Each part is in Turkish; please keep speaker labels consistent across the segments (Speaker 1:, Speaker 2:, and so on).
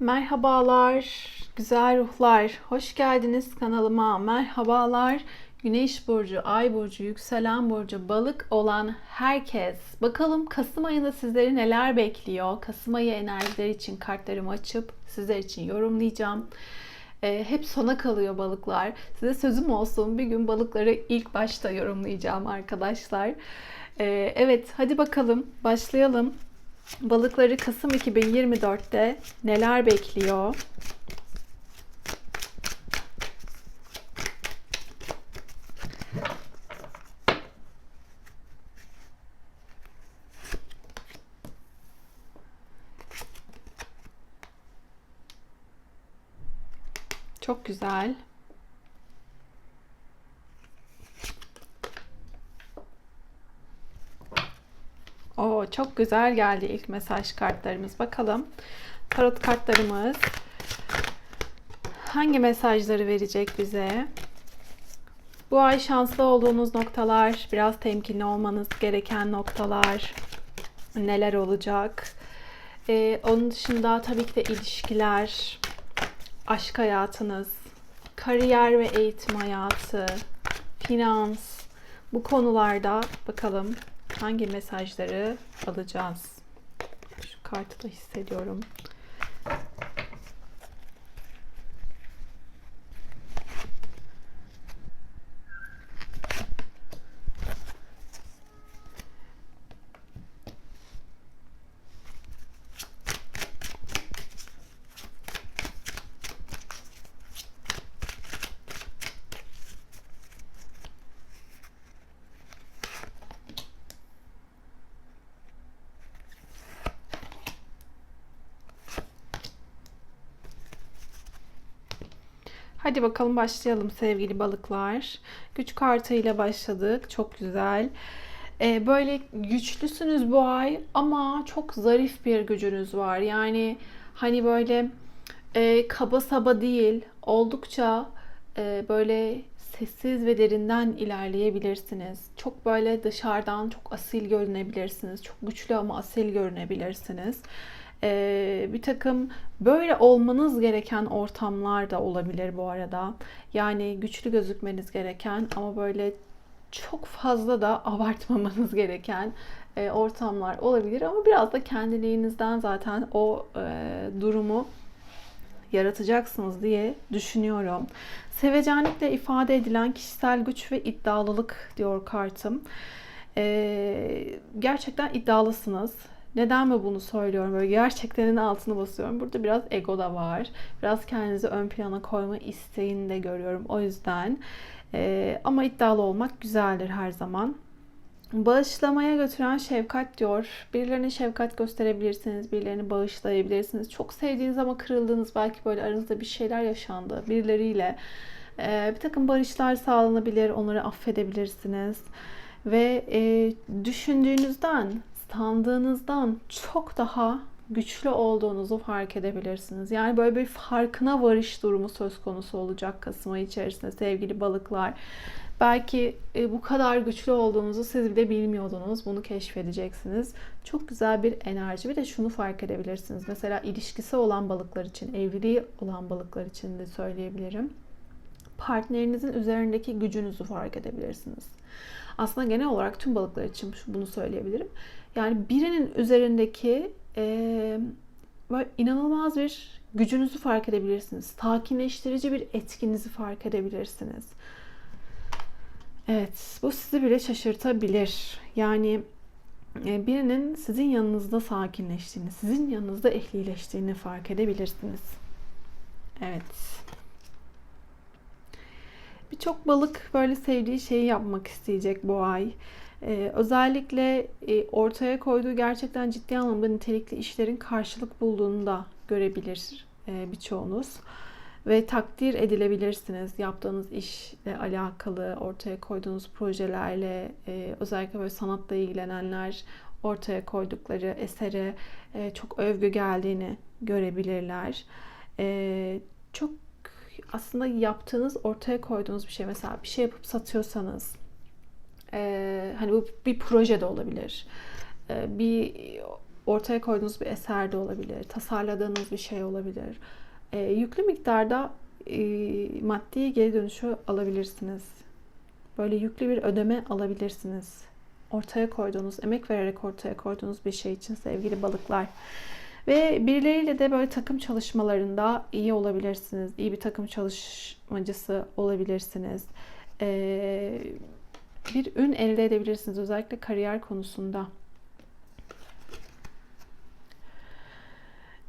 Speaker 1: Merhabalar, güzel ruhlar. Hoş geldiniz kanalıma. Merhabalar. Güneş burcu, ay burcu, yükselen burcu, balık olan herkes. Bakalım Kasım ayında sizleri neler bekliyor? Kasım ayı enerjileri için kartlarımı açıp sizler için yorumlayacağım. Ee, hep sona kalıyor balıklar. Size sözüm olsun. Bir gün balıkları ilk başta yorumlayacağım arkadaşlar. Ee, evet, hadi bakalım başlayalım. Balıkları Kasım 2024'te neler bekliyor? Çok güzel. Çok güzel geldi ilk mesaj kartlarımız. Bakalım tarot kartlarımız hangi mesajları verecek bize? Bu ay şanslı olduğunuz noktalar, biraz temkinli olmanız gereken noktalar neler olacak? Ee, onun dışında tabii ki de ilişkiler, aşk hayatınız, kariyer ve eğitim hayatı, finans bu konularda bakalım hangi mesajları alacağız? Şu kartı da hissediyorum. Hadi bakalım başlayalım sevgili balıklar. Güç kartıyla başladık. Çok güzel. Ee, böyle güçlüsünüz bu ay ama çok zarif bir gücünüz var. Yani hani böyle e, kaba saba değil, oldukça e, böyle sessiz ve derinden ilerleyebilirsiniz. Çok böyle dışarıdan çok asil görünebilirsiniz. Çok güçlü ama asil görünebilirsiniz e, bir takım böyle olmanız gereken ortamlar da olabilir bu arada. Yani güçlü gözükmeniz gereken ama böyle çok fazla da abartmamanız gereken e, ortamlar olabilir ama biraz da kendiliğinizden zaten o e, durumu yaratacaksınız diye düşünüyorum. Sevecenlikle ifade edilen kişisel güç ve iddialılık diyor kartım. Ee, gerçekten iddialısınız neden mi bunu söylüyorum? Böyle gerçeklerin altını basıyorum. Burada biraz ego da var. Biraz kendinizi ön plana koyma isteğini de görüyorum. O yüzden ee, ama iddialı olmak güzeldir her zaman. Bağışlamaya götüren şefkat diyor. Birilerine şefkat gösterebilirsiniz, birilerini bağışlayabilirsiniz. Çok sevdiğiniz ama kırıldığınız belki böyle aranızda bir şeyler yaşandı birileriyle. Ee, bir takım barışlar sağlanabilir, onları affedebilirsiniz. Ve e, düşündüğünüzden sandığınızdan çok daha güçlü olduğunuzu fark edebilirsiniz. Yani böyle bir farkına varış durumu söz konusu olacak Kasım ayı içerisinde sevgili balıklar. Belki e, bu kadar güçlü olduğunuzu siz bile bilmiyordunuz. Bunu keşfedeceksiniz. Çok güzel bir enerji. Bir de şunu fark edebilirsiniz. Mesela ilişkisi olan balıklar için, evliliği olan balıklar için de söyleyebilirim. Partnerinizin üzerindeki gücünüzü fark edebilirsiniz. Aslında genel olarak tüm balıklar için bunu söyleyebilirim. Yani birinin üzerindeki e, böyle inanılmaz bir gücünüzü fark edebilirsiniz. Sakinleştirici bir etkinizi fark edebilirsiniz. Evet, bu sizi bile şaşırtabilir. Yani e, birinin sizin yanınızda sakinleştiğini, sizin yanınızda ehlileştiğini fark edebilirsiniz. Evet. Birçok balık böyle sevdiği şeyi yapmak isteyecek bu ay. Ee, özellikle e, ortaya koyduğu gerçekten ciddi anlamda nitelikli işlerin karşılık bulduğunu da görebilir e, birçoğunuz. Ve takdir edilebilirsiniz yaptığınız işle alakalı, ortaya koyduğunuz projelerle, e, özellikle böyle sanatla ilgilenenler ortaya koydukları esere e, çok övgü geldiğini görebilirler. E, çok aslında yaptığınız, ortaya koyduğunuz bir şey. Mesela bir şey yapıp satıyorsanız, e, hani bu bir proje de olabilir. E, bir ortaya koyduğunuz bir eser de olabilir, tasarladığınız bir şey olabilir. E, yüklü miktarda e, maddi geri dönüşü alabilirsiniz. Böyle yüklü bir ödeme alabilirsiniz. Ortaya koyduğunuz, emek vererek ortaya koyduğunuz bir şey için sevgili balıklar. Ve birileriyle de böyle takım çalışmalarında iyi olabilirsiniz. İyi bir takım çalışmacısı olabilirsiniz. Ee, bir ün elde edebilirsiniz özellikle kariyer konusunda.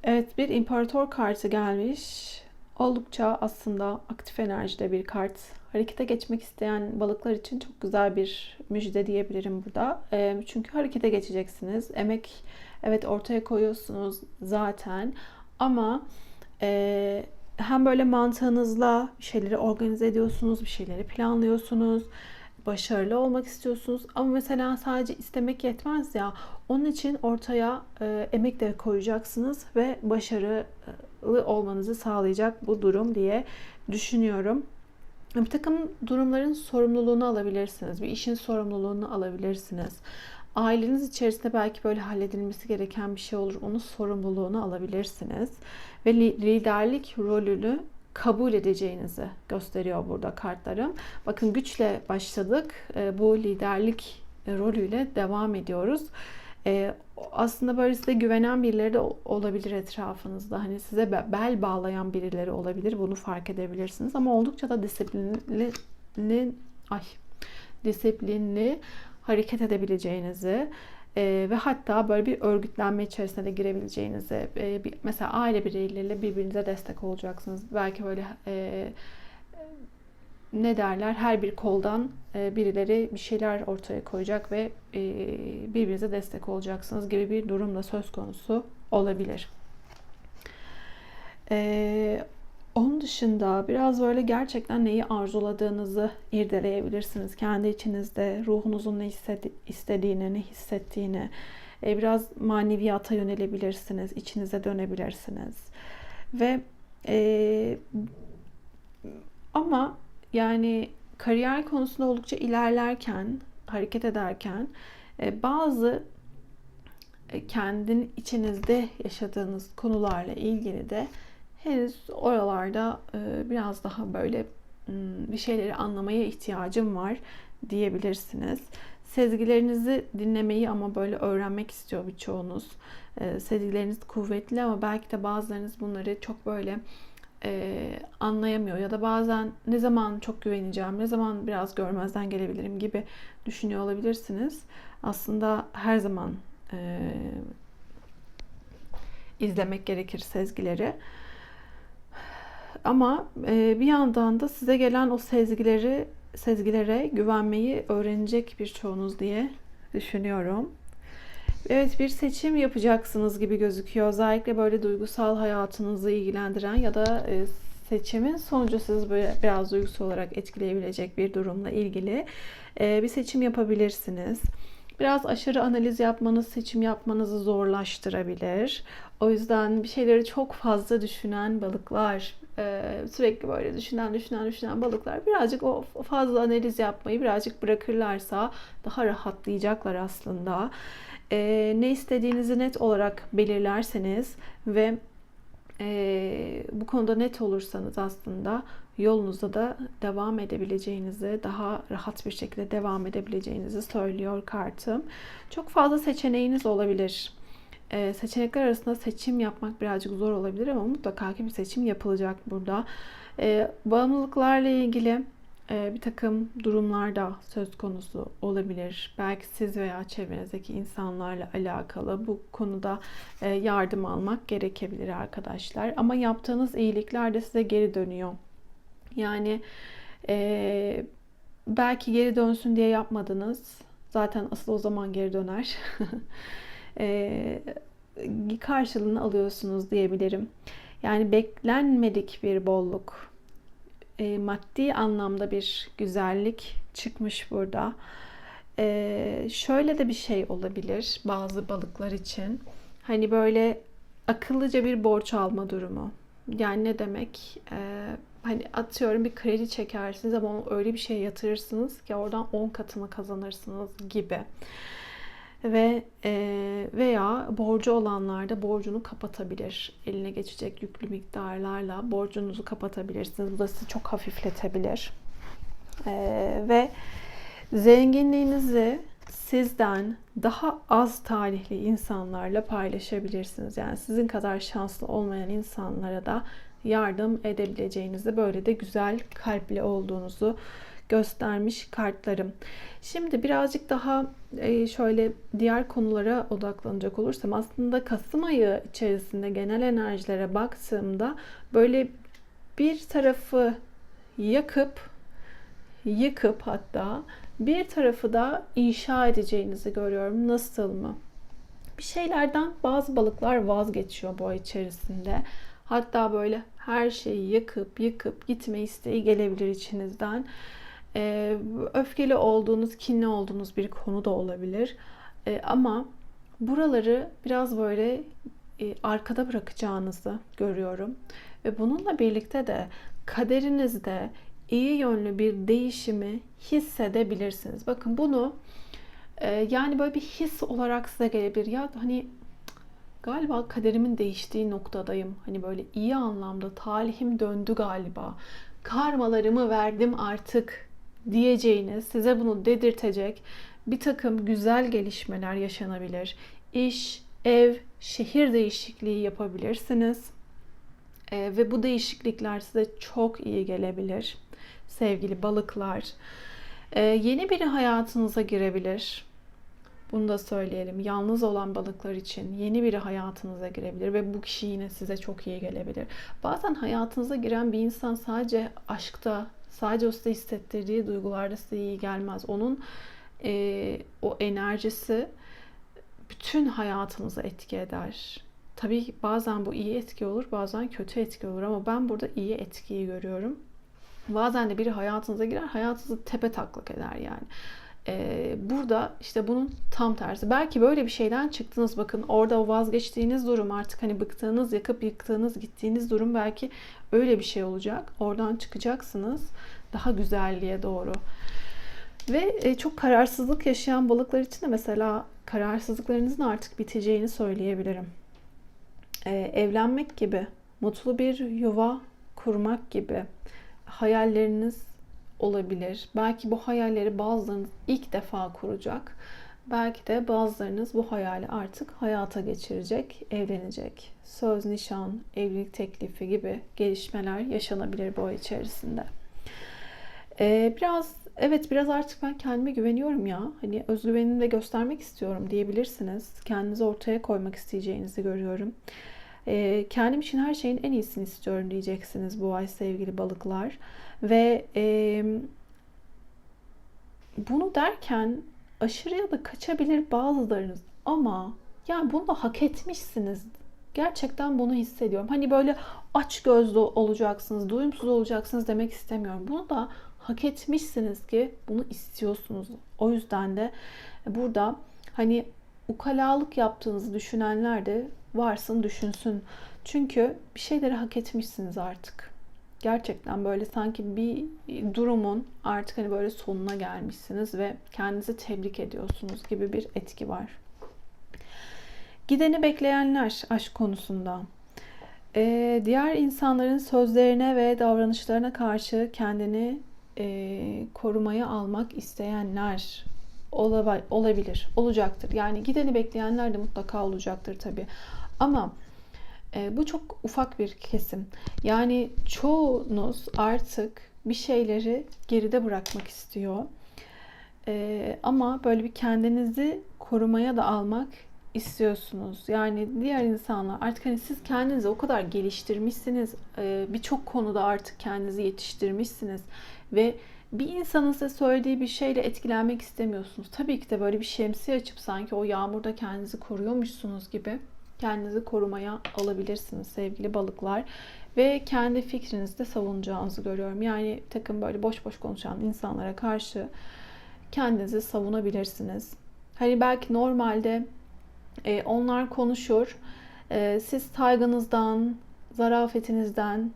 Speaker 1: Evet bir imparator kartı gelmiş. Oldukça aslında aktif enerjide bir kart. Harekete geçmek isteyen balıklar için çok güzel bir müjde diyebilirim burada. E, çünkü harekete geçeceksiniz. Emek evet ortaya koyuyorsunuz zaten ama e, hem böyle mantığınızla şeyleri organize ediyorsunuz, bir şeyleri planlıyorsunuz başarılı olmak istiyorsunuz ama mesela sadece istemek yetmez ya onun için ortaya e, emek de koyacaksınız ve başarılı olmanızı sağlayacak bu durum diye düşünüyorum. Bir takım durumların sorumluluğunu alabilirsiniz. Bir işin sorumluluğunu alabilirsiniz. Aileniz içerisinde belki böyle halledilmesi gereken bir şey olur. Onun sorumluluğunu alabilirsiniz. Ve liderlik rolünü kabul edeceğinizi gösteriyor burada kartlarım. Bakın güçle başladık. E, bu liderlik rolüyle devam ediyoruz. E, aslında böyle size güvenen birileri de olabilir etrafınızda. Hani size bel bağlayan birileri olabilir. Bunu fark edebilirsiniz. Ama oldukça da disiplinli, ay, disiplinli hareket edebileceğinizi, e, ve hatta böyle bir örgütlenme içerisine de girebileceğinizi, e, bir, mesela aile bireyleriyle birbirinize destek olacaksınız. Belki böyle e, ne derler her bir koldan e, birileri bir şeyler ortaya koyacak ve e, birbirinize destek olacaksınız gibi bir durum da söz konusu olabilir. E, onun dışında biraz böyle gerçekten neyi arzuladığınızı irdeleyebilirsiniz. Kendi içinizde ruhunuzun ne istediğini, ne hissettiğini. E, biraz maneviyata yönelebilirsiniz. içinize dönebilirsiniz. Ve e, ama yani kariyer konusunda oldukça ilerlerken, hareket ederken e, bazı e, kendin içinizde yaşadığınız konularla ilgili de henüz oralarda biraz daha böyle bir şeyleri anlamaya ihtiyacım var diyebilirsiniz. Sezgilerinizi dinlemeyi ama böyle öğrenmek istiyor birçoğunuz. Sezgileriniz kuvvetli ama belki de bazılarınız bunları çok böyle anlayamıyor ya da bazen ne zaman çok güveneceğim, ne zaman biraz görmezden gelebilirim gibi düşünüyor olabilirsiniz. Aslında her zaman e, izlemek gerekir sezgileri. Ama e, bir yandan da size gelen o sezgileri sezgilere güvenmeyi öğrenecek bir çoğunuz diye düşünüyorum. Evet bir seçim yapacaksınız gibi gözüküyor. Özellikle böyle duygusal hayatınızı ilgilendiren ya da e, seçimin sonucu sizi biraz duygusal olarak etkileyebilecek bir durumla ilgili e, bir seçim yapabilirsiniz. Biraz aşırı analiz yapmanız seçim yapmanızı zorlaştırabilir. O yüzden bir şeyleri çok fazla düşünen balıklar, e, sürekli böyle düşünen düşünen düşünen balıklar birazcık o fazla analiz yapmayı birazcık bırakırlarsa daha rahatlayacaklar aslında. E, ne istediğinizi net olarak belirlerseniz ve e, bu konuda net olursanız aslında yolunuzda da devam edebileceğinizi, daha rahat bir şekilde devam edebileceğinizi söylüyor kartım. Çok fazla seçeneğiniz olabilir. Ee, seçenekler arasında seçim yapmak birazcık zor olabilir ama mutlaka ki bir seçim yapılacak burada. Ee, bağımlılıklarla ilgili e, bir takım durumlar da söz konusu olabilir. Belki siz veya çevrenizdeki insanlarla alakalı bu konuda e, yardım almak gerekebilir arkadaşlar. Ama yaptığınız iyilikler de size geri dönüyor. Yani e, belki geri dönsün diye yapmadınız. Zaten asıl o zaman geri döner. e, karşılığını alıyorsunuz diyebilirim. Yani beklenmedik bir bolluk, e, maddi anlamda bir güzellik çıkmış burada. E, şöyle de bir şey olabilir bazı balıklar için. Hani böyle akıllıca bir borç alma durumu. Yani ne demek? E, hani atıyorum bir kredi çekersiniz ama öyle bir şey yatırırsınız ki oradan 10 katını kazanırsınız gibi. Ve e, veya borcu olanlar da borcunu kapatabilir. Eline geçecek yüklü miktarlarla borcunuzu kapatabilirsiniz. Bu da sizi çok hafifletebilir. E, ve zenginliğinizi sizden daha az talihli insanlarla paylaşabilirsiniz. Yani sizin kadar şanslı olmayan insanlara da yardım edebileceğinizi, böyle de güzel kalpli olduğunuzu göstermiş kartlarım. Şimdi birazcık daha e, şöyle diğer konulara odaklanacak olursam aslında Kasım ayı içerisinde genel enerjilere baktığımda böyle bir tarafı yakıp yıkıp hatta bir tarafı da inşa edeceğinizi görüyorum. Nasıl mı? Bir şeylerden bazı balıklar vazgeçiyor bu ay içerisinde. Hatta böyle her şeyi yakıp yıkıp gitme isteği gelebilir içinizden. Ee, öfkeli olduğunuz, kinli olduğunuz bir konu da olabilir. Ee, ama buraları biraz böyle e, arkada bırakacağınızı görüyorum. Ve bununla birlikte de kaderinizde iyi yönlü bir değişimi hissedebilirsiniz. Bakın bunu e, yani böyle bir his olarak size gelebilir. Ya hani galiba kaderimin değiştiği noktadayım. Hani böyle iyi anlamda talihim döndü galiba. Karmalarımı verdim artık diyeceğiniz, size bunu dedirtecek bir takım güzel gelişmeler yaşanabilir. İş, ev, şehir değişikliği yapabilirsiniz. E, ve bu değişiklikler size çok iyi gelebilir sevgili balıklar. E, yeni biri hayatınıza girebilir. Bunu da söyleyelim. Yalnız olan balıklar için yeni biri hayatınıza girebilir ve bu kişi yine size çok iyi gelebilir. Bazen hayatınıza giren bir insan sadece aşkta, sadece o size hissettirdiği duygularda size iyi gelmez. Onun e, o enerjisi bütün hayatınıza etki eder. Tabii bazen bu iyi etki olur, bazen kötü etki olur ama ben burada iyi etkiyi görüyorum. Bazen de biri hayatınıza girer, hayatınızı tepe taklak eder yani. Ee, burada işte bunun tam tersi. Belki böyle bir şeyden çıktınız bakın orada o vazgeçtiğiniz durum artık hani bıktığınız, yakıp yıktığınız, gittiğiniz durum belki öyle bir şey olacak. Oradan çıkacaksınız daha güzelliğe doğru. Ve e, çok kararsızlık yaşayan balıklar için de mesela kararsızlıklarınızın artık biteceğini söyleyebilirim. Ee, evlenmek gibi, mutlu bir yuva kurmak gibi hayalleriniz olabilir. Belki bu hayalleri bazılarınız ilk defa kuracak. Belki de bazılarınız bu hayali artık hayata geçirecek, evlenecek. Söz, nişan, evlilik teklifi gibi gelişmeler yaşanabilir bu ay içerisinde. Ee, biraz evet biraz artık ben kendime güveniyorum ya. Hani özgüvenimi de göstermek istiyorum diyebilirsiniz. Kendinizi ortaya koymak isteyeceğinizi görüyorum. E, kendim için her şeyin en iyisini istiyorum diyeceksiniz bu ay sevgili balıklar. Ve e, bunu derken aşırıya da kaçabilir bazılarınız ama yani bunu da hak etmişsiniz. Gerçekten bunu hissediyorum. Hani böyle aç gözlü olacaksınız, duyumsuz olacaksınız demek istemiyorum. Bunu da hak etmişsiniz ki bunu istiyorsunuz. O yüzden de burada hani ukalalık yaptığınızı düşünenler de varsın düşünsün. Çünkü bir şeyleri hak etmişsiniz artık. Gerçekten böyle sanki bir durumun artık hani böyle sonuna gelmişsiniz ve kendinizi tebrik ediyorsunuz gibi bir etki var. Gideni bekleyenler aşk konusunda. Ee, diğer insanların sözlerine ve davranışlarına karşı kendini e, korumaya almak isteyenler olabilir, olacaktır. Yani gideni bekleyenler de mutlaka olacaktır tabii. Ama e, bu çok ufak bir kesim. Yani çoğunuz artık bir şeyleri geride bırakmak istiyor. E, ama böyle bir kendinizi korumaya da almak istiyorsunuz. Yani diğer insanlar artık hani siz kendinizi o kadar geliştirmişsiniz. E, Birçok konuda artık kendinizi yetiştirmişsiniz. Ve bir insanın size söylediği bir şeyle etkilenmek istemiyorsunuz. Tabii ki de böyle bir şemsiye açıp sanki o yağmurda kendinizi koruyormuşsunuz gibi kendinizi korumaya alabilirsiniz sevgili balıklar. Ve kendi fikrinizi de savunacağınızı görüyorum. Yani takım böyle boş boş konuşan insanlara karşı kendinizi savunabilirsiniz. Hani belki normalde e, onlar konuşur. E, siz saygınızdan, zarafetinizden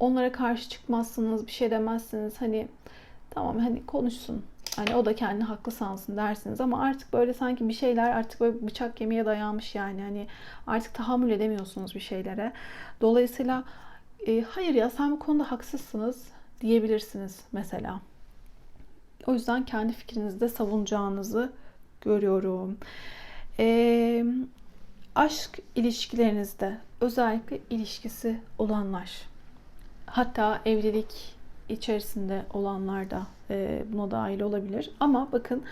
Speaker 1: onlara karşı çıkmazsınız, bir şey demezsiniz. Hani tamam hani konuşsun Hani o da kendini haklı sansın dersiniz ama artık böyle sanki bir şeyler artık böyle bıçak kemiğe dayanmış yani. Hani artık tahammül edemiyorsunuz bir şeylere. Dolayısıyla e, hayır ya sen bu konuda haksızsınız diyebilirsiniz mesela. O yüzden kendi fikrinizde savunacağınızı görüyorum. E, aşk ilişkilerinizde özellikle ilişkisi olanlar hatta evlilik içerisinde olanlar da e, buna dahil olabilir. Ama bakın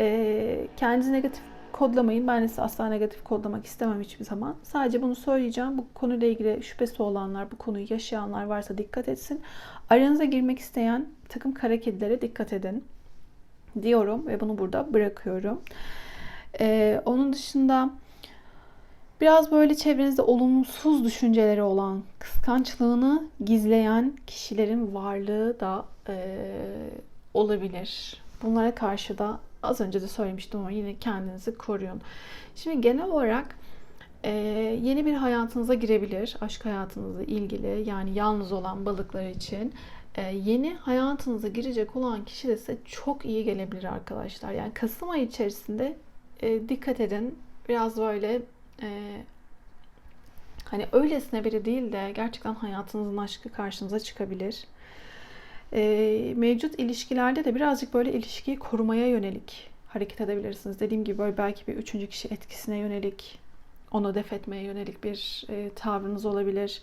Speaker 1: e, kendinizi negatif kodlamayın. Ben size asla negatif kodlamak istemem hiçbir zaman. Sadece bunu söyleyeceğim. Bu konuyla ilgili şüphesi olanlar, bu konuyu yaşayanlar varsa dikkat etsin. Aranıza girmek isteyen takım kara kedilere dikkat edin diyorum ve bunu burada bırakıyorum. Ee, onun dışında biraz böyle çevrenizde olumsuz düşünceleri olan, kıskançlığını gizleyen kişilerin varlığı da e, olabilir. Bunlara karşı da az önce de söylemiştim ama yine kendinizi koruyun. Şimdi genel olarak e, yeni bir hayatınıza girebilir. Aşk hayatınızla ilgili yani yalnız olan balıklar için. Yeni hayatınıza girecek olan kişi de size çok iyi gelebilir arkadaşlar. Yani Kasım ayı içerisinde dikkat edin. Biraz böyle e, hani öylesine biri değil de gerçekten hayatınızın aşkı karşınıza çıkabilir. E, mevcut ilişkilerde de birazcık böyle ilişkiyi korumaya yönelik hareket edebilirsiniz. Dediğim gibi böyle belki bir üçüncü kişi etkisine yönelik, onu def etmeye yönelik bir e, tavrınız olabilir.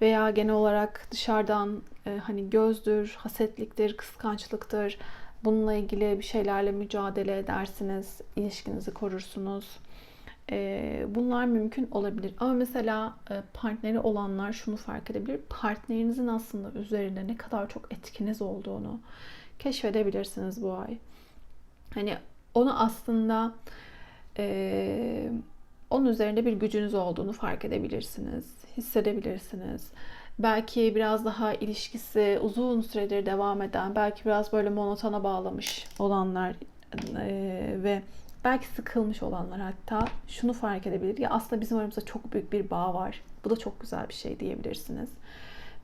Speaker 1: Veya genel olarak dışarıdan e, hani gözdür, hasetliktir, kıskançlıktır. Bununla ilgili bir şeylerle mücadele edersiniz, ilişkinizi korursunuz. E, bunlar mümkün olabilir. Ama mesela e, partneri olanlar şunu fark edebilir. Partnerinizin aslında üzerinde ne kadar çok etkiniz olduğunu keşfedebilirsiniz bu ay. Hani onu aslında e, onun üzerinde bir gücünüz olduğunu fark edebilirsiniz, hissedebilirsiniz. Belki biraz daha ilişkisi uzun süredir devam eden, belki biraz böyle monotona bağlamış olanlar e, ve belki sıkılmış olanlar hatta şunu fark edebilir. Ya aslında bizim aramızda çok büyük bir bağ var. Bu da çok güzel bir şey diyebilirsiniz.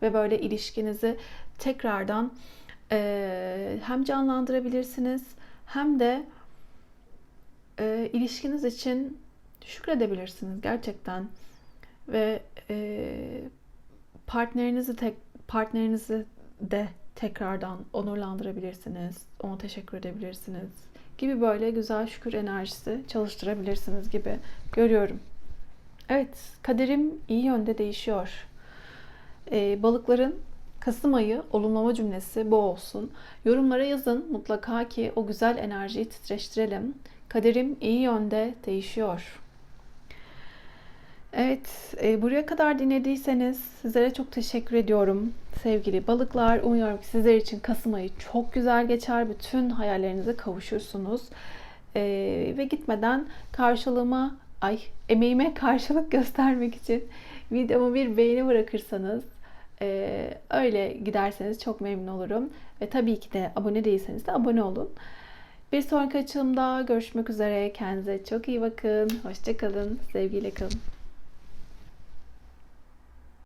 Speaker 1: Ve böyle ilişkinizi tekrardan e, hem canlandırabilirsiniz hem de e, ilişkiniz için şükredebilirsiniz gerçekten ve e, partnerinizi tek partnerinizi de tekrardan onurlandırabilirsiniz, ona teşekkür edebilirsiniz gibi böyle güzel şükür enerjisi çalıştırabilirsiniz gibi görüyorum. Evet, kaderim iyi yönde değişiyor. Ee, balıkların Kasım ayı olumlama cümlesi bu olsun. Yorumlara yazın mutlaka ki o güzel enerjiyi titreştirelim. Kaderim iyi yönde değişiyor. Evet, e, buraya kadar dinlediyseniz sizlere çok teşekkür ediyorum. Sevgili balıklar, umuyorum ki sizler için Kasım ayı çok güzel geçer. Bütün hayallerinize kavuşursunuz. E, ve gitmeden karşılığıma, ay emeğime karşılık göstermek için videomu bir beğeni bırakırsanız e, öyle giderseniz çok memnun olurum. Ve tabii ki de abone değilseniz de abone olun. Bir sonraki açılımda görüşmek üzere. Kendinize çok iyi bakın. Hoşçakalın. Sevgiyle kalın.